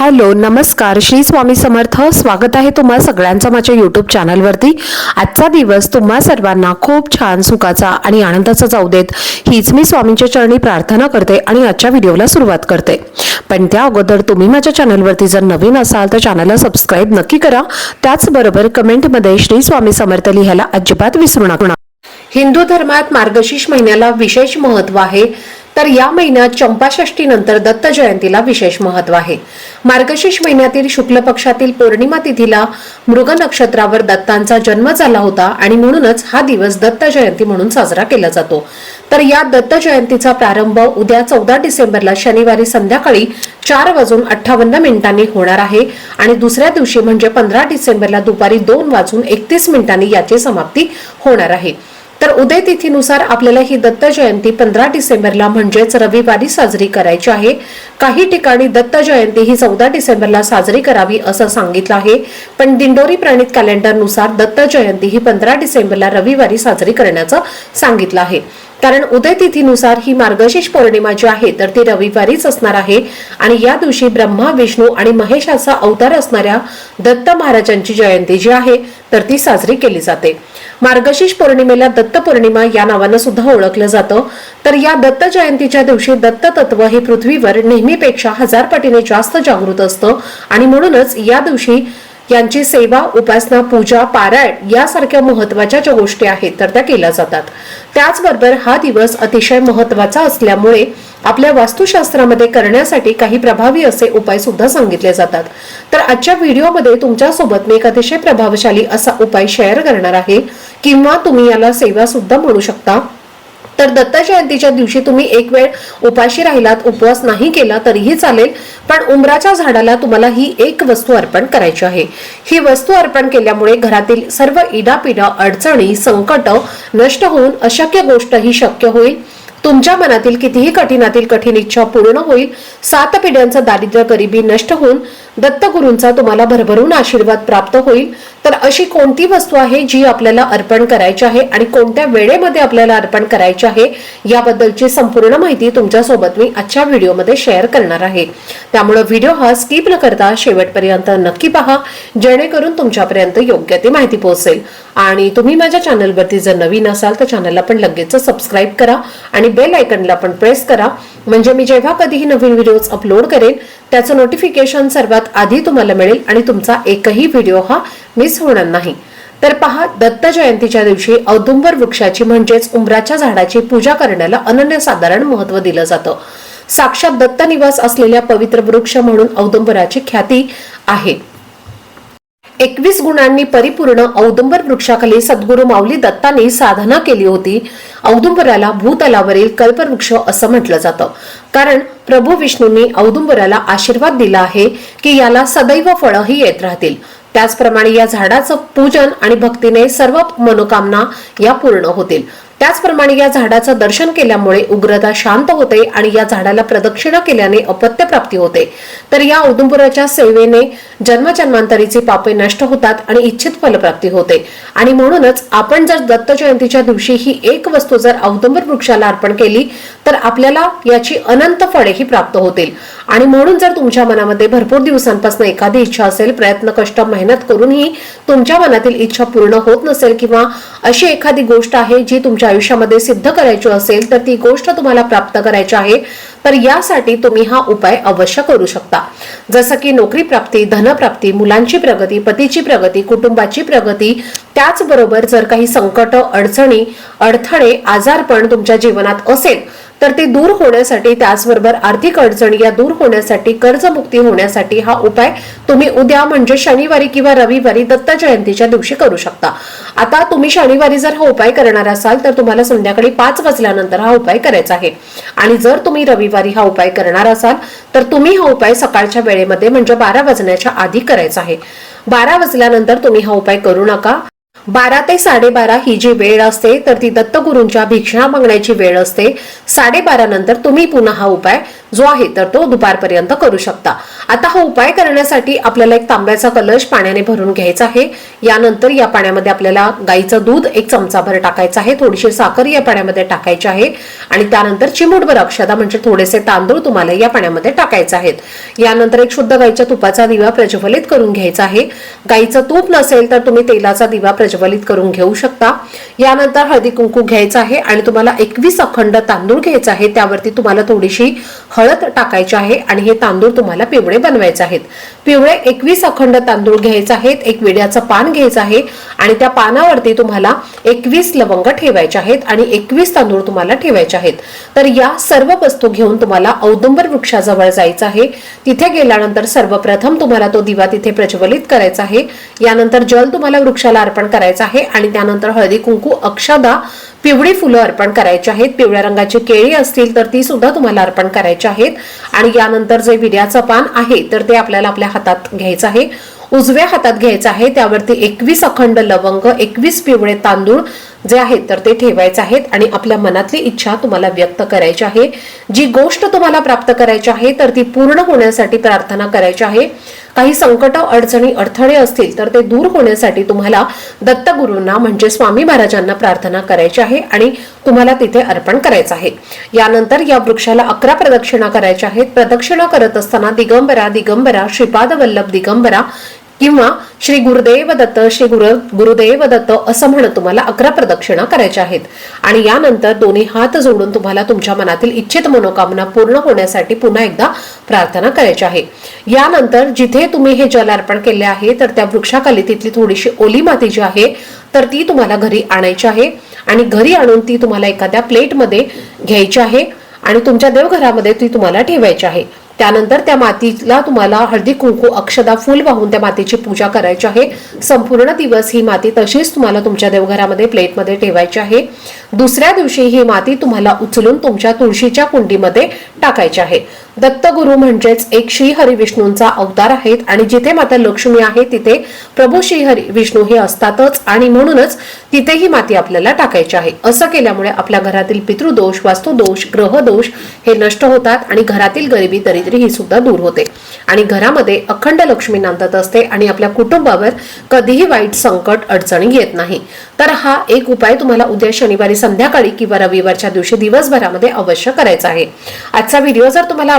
Hello नमस्कार. श्री स्वामी समर्थ. स्वागत आहे तुम्हा सगळ्यांचं माझ्या यूट्यूब चॅनलवरती आजचा दिवस तुम्हा सर्वांना खूप छान सुखाचा आणि आनंदाचा जाऊ देत. हीच मी स्वामींच्या चरणी प्रार्थना करते आणि आजच्या व्हिडिओला सुरुवात करते. पण त्या अगोदर तुम्ही माझ्या चॅनलवरती जर नवीन असाल तर चॅनलला सबस्क्राईब नक्की करा. त्याचबरोबर कमेंटमध्ये श्री स्वामी समर्थ लिहायला अजिबात विसरू नका. हिंदू धर्मात मार्गशीर्ष महिन्याला विशेष महत्त्व आहे. तर या महिन्यात चंपाषष्ठी नंतर दत्त जयंतीला विशेष महत्त्व आहे. मार्गशीर्ष महिन्यातील शुक्ल पक्षातील पौर्णिमा तिथीला मृग नक्षत्रावर दत्तांचा जन्म झाला होता आणि म्हणूनच हा दिवस दत्त जयंती म्हणून साजरा केला जातो. तर या दत्त जयंतीचा प्रारंभ उद्या चौदा डिसेंबरला शनिवारी संध्याकाळी चार वाजून अठ्ठावन्न मिनिटांनी होणार आहे आणि दुसऱ्या दिवशी म्हणजे पंधरा डिसेंबरला दुपारी दोन वाजून एकतीस मिनिटांनी याची समाप्ती होणार आहे. तर उदय तिथीनुसार आपल्याला ही दत्त जयंती पंधरा डिसेंबरला म्हणजेच रविवारी साजरी करायची आहे. काही ठिकाणी दत्त जयंती ही चौदा डिसेंबरला साजरी करावी असं सांगितलं आहे. पण दिंडोरी प्रणित कॅलेंडरनुसार दत्त जयंती ही पंधरा डिसेंबरला रविवारी साजरी करण्याचं सांगितलं आहे. कारण उदय तिथीनुसार ही मार्गशीर्ष पौर्णिमा जी आहे तर ती रविवारीच असणार आहे. आणि या दिवशी ब्रह्मा विष्णू आणि महेशाचा अवतार असणाऱ्या दत्त महाराजांची जयंती जी आहे तर ती साजरी केली जाते. मार्गशीर्ष पौर्णिमेला दत्त पौर्णिमा या नावानं सुद्धा ओळखलं जातं. तर या दत्त जयंतीच्या दिवशी दत्त तत्व हे पृथ्वीवर नेहमीपेक्षा हजार पटीने जास्त जागृत असतं. आणि म्हणूनच या दिवशी यांची सेवा उपासना पूजा पारायण यासारख्या महत्त्वाच्या ज्या गोष्टी आहेत तर त्या केल्या जातात. त्याचबरोबर हा दिवस अतिशय महत्त्वाचा असल्यामुळे आपल्या वास्तुशास्त्रामध्ये करण्यासाठी काही प्रभावी असे उपाय सुद्धा सांगितले जातात. तर आजच्या व्हिडिओमध्ये तुमच्यासोबत मी एक अतिशय प्रभावशाली असा उपाय शेअर करणार आहे किंवा तुम्ही याला सेवा सुद्धा म्हणू शकता. तर दत्त जयंतीच्या दिवशी तुम्ही एक वेळ उपाशी राहिलात उपवास नाही केला तरीही चालेल. पण उमराच्या झाडाला तुम्हाला ही एक वस्तू अर्पण करायची आहे. ही वस्तू अर्पण केल्यामुळे घरातील सर्व इडापिडा अडचणी संकट नष्ट होऊन अशक्य गोष्ट ही शक्य होईल. तुमच्या मनातील कितीही कठीणातील कठीण इच्छा पूर्ण होईल. सात पिढ्यांचं दारिद्र्य गरिबी नष्ट होऊन दत्तगुरूंचा तुम्हाला भरभरून आशीर्वाद प्राप्त होईल. तर अशी कोणती वस्तू आहे जी आपल्याला अर्पण करायची आहे आणि कोणत्या वेळेमध्ये आपल्याला अर्पण करायची आहे याबद्दलची संपूर्ण माहिती तुमच्यासोबत मी आजच्या व्हिडिओमध्ये शेअर करणार आहे. त्यामुळे व्हिडिओ हा स्किप न करता शेवटपर्यंत नक्की पहा जेणेकरून तुमच्यापर्यंत योग्य ती माहिती पोहोचेल. आणि तुम्ही माझ्या चॅनलवरती जर नवीन असाल तर चॅनलला पण लगेच सबस्क्राईब करा आणि बेल आयकनला पण प्रेस करा. म्हणजे मी जेव्हा कधीही नवीन व्हिडिओज अपलोड करेन त्याचं नोटिफिकेशन सर्वात आधी तुम्हाला मिळेल आणि तुमचा एकही व्हिडिओ हा मिस होणार नाही. तर पहा दत्त जयंतीच्या दिवशी औदुंबर वृक्षाची म्हणजेच उंबराच्या झाडाची पूजा करण्याला अनन्यसाधारण महत्त्व दिलं जातं. साक्षात दत्त निवास असलेल्या पवित्र वृक्ष म्हणून औदुंबराची ख्याती आहे. एकवीस गुणांनी परिपूर्ण औदुंबर वृक्षाखाली सद्गुरू माऊली दत्तांनी साधना केली होती. औदुंबराला भूतलावरील कल्पवृक्ष असं म्हटलं जातं. कारण प्रभू विष्णूंनी औदुंबराला आशीर्वाद दिला आहे की याला सदैव फळंही येत राहतील. त्याचप्रमाणे या झाडाचं पूजन आणि भक्तीने सर्व मनोकामना या पूर्ण होतील. त्याचप्रमाणे या झाडाचं दर्शन केल्यामुळे उग्रता शांत होते आणि या झाडाला प्रदक्षिणा केल्याने अपत्य प्राप्ती होते. तर या औदुंबराच्या सेवेने जन्मजन्मांतरीची पापे नष्ट होतात आणि इच्छित फलप्राप्ती होते. आणि म्हणूनच आपण जर दत्त जयंतीच्या दिवशी ही एक वस्तू जर औदुंबर वृक्षाला अर्पण केली तर आपल्याला याची अनंत फळेही प्राप्त होतील. आणि म्हणून जर तुमच्या मनामध्ये भरपूर दिवसांपासून एखादी इच्छा असेल प्रयत्न कष्ट मेहनत करूनही तुमच्या मनातील इच्छा पूर्ण होत नसेल किंवा अशी एखादी गोष्ट आहे जी तुमच्या आयुष्यामध्ये सिद्ध करायची असेल तर ती गोष्ट तुम्हाला प्राप्त करायची आहे. तर यासाठी तुम्ही हा उपाय अवश्य करू शकता. जसं की नोकरी प्राप्ती धनप्राप्ती मुलांची प्रगती पतीची प्रगती कुटुंबाची प्रगती त्याचबरोबर जर काही संकट अडचणी अडथळे आजारपण तुमच्या जीवनात असेल तर ते दूर होण्यासाठी त्याचबरोबर आर्थिक अडचणी या दूर होण्यासाठी कर्जमुक्ती होण्यासाठी हा उपाय तुम्ही उद्या म्हणजे शनिवारी किंवा रविवारी दत्त जयंतीच्या दिवशी करू शकता. आता तुम्ही शनिवारी जर हा उपाय करणार असाल तर तुम्हाला संध्याकाळी पाच वाजल्यानंतर हा उपाय करायचा आहे. आणि जर तुम्ही रविवारी हा उपाय करणार असाल तर तुम्ही हा उपाय सकाळच्या वेळेमध्ये म्हणजे बारा वाजण्याच्या आधी करायचा आहे. बारा वाजल्यानंतर तुम्ही हा उपाय करू नका. बारा ते साडेबारा ही जी वेळ असते तर ती दत्तगुरूंच्या भिक्षणा मागण्याची वेळ असते. साडेबारा नंतर तुम्ही पुन्हा हा उपाय जो आहे तर तो दुपारपर्यंत करू शकता. आता हा उपाय करण्यासाठी आपल्याला एक तांब्याचा कलश पाण्याने भरून घ्यायचा आहे. यानंतर या पाण्यामध्ये आपल्याला गाईचं दूध एक चमचाभर टाकायचं आहे. थोडीशी साखर या पाण्यामध्ये टाकायची आहे. आणि त्यानंतर चिमूटभर अक्षदा म्हणजे थोडेसे तांदूळ तुम्हाला या पाण्यामध्ये टाकायचे आहेत. यानंतर एक शुद्ध गाईच्या तुपाचा दिवा प्रज्वलित करून घ्यायचा आहे. गाईचं तूप नसेल तर तुम्ही तेलाचा दिवा प्रज्वलित करून घेऊ शकता. यानंतर हळदी कुंकू घ्यायचं आहे आणि तुम्हाला एकवीस अखंड तांदूळ घ्यायचा आहे त्यावरती तुम्हाला थोडीशी हळद टाकायची आहे आणि हे तांदूळ तुम्हाला पिवळे बनवायचे आहेत. पिवळे एकवीस अखंड तांदूळ घ्यायचे आहेत. एक विड्याचं पान घ्यायचं आहे आणि त्या पानावरती तुम्हाला एकवीस लवंग ठेवायचे आहेत आणि एकवीस तांदूळ तुम्हाला ठेवायचे आहेत. तर या सर्व वस्तू घेऊन तुम्हाला औदुंबर वृक्षाजवळ जायचं आहे. तिथे गेल्यानंतर सर्वप्रथम तुम्हाला तो दिवा तिथे प्रज्वलित करायचा आहे. यानंतर जल तुम्हाला वृक्षाला अर्पण करायचं आहे आणि त्यानंतर हळदी कुंकू अक्षदा पिवळी फुलं अर्पण करायची आहेत. पिवळ्या रंगाची केळी असतील तर ती सुद्धा तुम्हाला अर्पण करायची आहेत. आणि यानंतर जे विड्याचं पान आहे तर ते आपल्याला आपल्या हातात घ्यायचं आहे. उजव्या हातात घ्यायचं आहे. त्यावरती एकवीस अखंड लवंग एकवीस पिवळे तांदूळ जे आहेत तर ते ठेवायचे आहेत. आणि आपल्या मनातली इच्छा तुम्हाला व्यक्त करायची आहे. जी गोष्ट तुम्हाला प्राप्त करायची आहे तर ती पूर्ण होण्यासाठी प्रार्थना करायची आहे. काही संकट अडचणी अडथळे असतील तर ते दूर होण्यासाठी तुम्हाला दत्तगुरूंना म्हणजे स्वामी महाराजांना प्रार्थना करायची आहे आणि तुम्हाला तिथे अर्पण करायचं आहे. यानंतर या वृक्षाला अकरा प्रदक्षिणा करायच्या आहेत. प्रदक्षिणा करत असताना दिगंबरा दिगंबरा श्रीपाद वल्लभ दिगंबरा किंवा श्री गुरुदेव दत्त श्री गुरु गुरुदेव दत्त असं म्हणत तुम्हाला अकरा प्रदक्षिणा करायच्या आहेत. आणि यानंतर दोन्ही हात जोडून तुम्हाला तुमच्या मनातील इच्छित मनोकामना पूर्ण होण्यासाठी पुन्हा एकदा प्रार्थना करायची आहे. यानंतर जिथे तुम्ही हे जल अर्पण केले आहे तर त्या वृक्षाखाली तिथली थोडीशी ओली माती जी आहे तर ती तुम्हाला घरी आणायची आहे. आणि घरी आणून ती तुम्हाला एखाद्या प्लेटमध्ये घ्यायची आहे आणि तुमच्या देवघरामध्ये ती तुम्हाला ठेवायची आहे. त्यानंतर त्या मातीला तुम्हाला हळदी कुंकू अक्षदा फुल वाहून त्या मातीची पूजा करायची आहे. संपूर्ण दिवस ही माती तशीच तुम्हाला तुमच्या देवघरामध्ये प्लेटमध्ये ठेवायची आहे. दुसऱ्या दिवशी ही माती तुम्हाला उचलून तुमच्या तुळशीच्या कुंडीमध्ये टाकायची आहे. दत्तगुरु म्हणजेच एक श्रीहरी विष्णूंचा अवतार आहेत. आणि जिथे माता लक्ष्मी आहे तिथे प्रभू श्री हरी विष्णू हे असतातच. आणि म्हणूनच तिथे ही माती आपल्याला टाकायची आहे. असं केल्यामुळे आपल्या घरातील पितृदोष वास्तुदोष ग्रहदोष हे नष्ट होतात आणि घरातील गरिबी दरिद्री ही सुद्धा दूर होते. आणि घरामध्ये अखंड लक्ष्मी नांदत असते आणि आपल्या कुटुंबावर कधीही वाईट संकट अडचणी येत नाही. तर हा एक उपाय तुम्हाला उद्या शनिवारी संध्याकाळी किंवा रविवारच्या दिवशी दिवसभरामध्ये अवश्य करायचा आहे. आजचा व्हिडिओ जर तुम्हाला